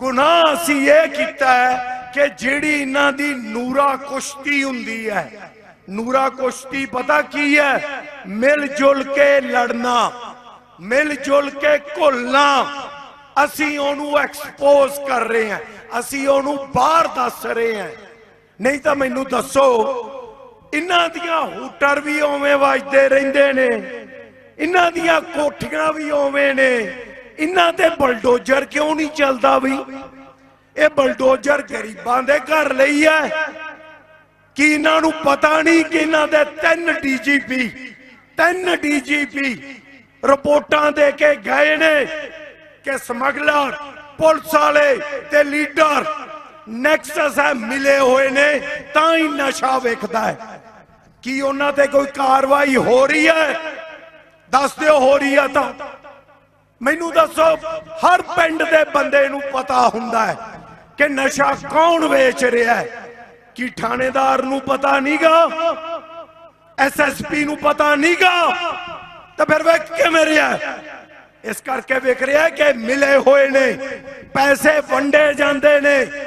ਗੁਨਾਹ ਅਸੀਂ ਇਹ ਕੀਤਾ ਹੈ ਕਿ ਜਿਹੜੀ ਇਹਨਾਂ ਦੀ ਨੂਰਾ ਕੁਸ਼ਤੀ ਹੁੰਦੀ ਹੈ, ਨੂਰਾ ਕੁਸ਼ਤੀ ਪਤਾ ਕੀ ਹੈ? ਮਿਲ ਜੁਲ ਕੇ ਲੜਨਾ, ਮਿਲ ਜੁਲ ਕੇ ਘੁਲਣਾ, ਅਸੀਂ ਉਹਨੂੰ ਐਕਸਪੋਜ਼ ਕਰ ਰਹੇ ਹਾਂ, ਅਸੀਂ ਉਹਨੂੰ ਬਾਹਰ ਦੱਸ ਰਹੇ ਹਾਂ। ਨਹੀਂ ਤਾਂ ਮੈਨੂੰ ਦੱਸੋ, ਇਹਨਾਂ ਦੀਆਂ ਹੂਟਰ ਵੀ ਓਵੇਂ ਵੱਜਦੇ ਰਹਿੰਦੇ ਨੇ, ਇਹਨਾਂ ਦੀਆਂ ਕੋਠੀਆਂ ਵੀ ਓਵੇਂ ਨੇ ਇਹਨਾਂ ਤੇ ਬਲਡੋਜ਼ਰ ਕਿਉਂ ਨਹੀਂ ਚੱਲਦਾ ਵੀ? ਇਹ ਬਲਡੋਜ਼ਰ ਗਰੀਬਾਂ ਦੇ ਘਰ ਲਈ ਹੈ। ਕਿ ਇਹਨਾਂ ਨੂੰ ਪਤਾ ਨਹੀਂ ਕਿ ਇਹਨਾਂ ਦੇ ਤਿੰਨ ਡੀਜੀਪੀ ਤਿੰਨ ਡੀਜੀਪੀ ਰਿਪੋਰਟਾਂ ਦੇ ਕੇ ਗਏ ਨੇ ਕਿ ਸਮਗਲਰ, ਪੁਲਿਸ ਵਾਲੇ ਤੇ ਲੀਡਰ ਨੈਕਸਸ ਹੈ ਮਿਲੇ ਹੋਏ ਨੇ, ਤਾਂ ਹੀ ਨਸ਼ਾ ਵੇਖਦਾ ਹੈ। ਕੀ ਉਹਨਾਂ ਤੇ ਕੋਈ ਕਾਰਵਾਈ ਹੋ ਰਹੀ ਹੈ? ਦੱਸ ਦਿਓ, ਹੋ ਰਹੀ ਹੈ ਤਾਂ। ਮੈਨੂੰ ਦੱਸੋ, ਹਰ ਪਿੰਡ ਦੇ ਬੰਦੇ ਨੂੰ ਪਤਾ ਹੁੰਦਾ ਹੈ ਕਿ ਨਸ਼ਾ ਕੌਣ ਵੇਚ ਰਿਹਾ ਹੈ? ਕੀ ਥਾਣੇਦਾਰ ਨੂੰ ਪਤਾ ਨਹੀਂਗਾ? ਐਸਐਸਪੀ ਨੂੰ ਪਤਾ ਨਹੀਂਗਾ? ਤਾਂ ਫਿਰ ਵੇਖ ਕਿਵੇਂ ਰਿਹਾ ਇਸ ਕਰਕੇ ਵੇਖ ਰਿਹਾ ਕਿ ਮਿਲੇ ਹੋਏ ਨੇ, ਪੈਸੇ ਵੰਡੇ ਜਾਂਦੇ ਨੇ।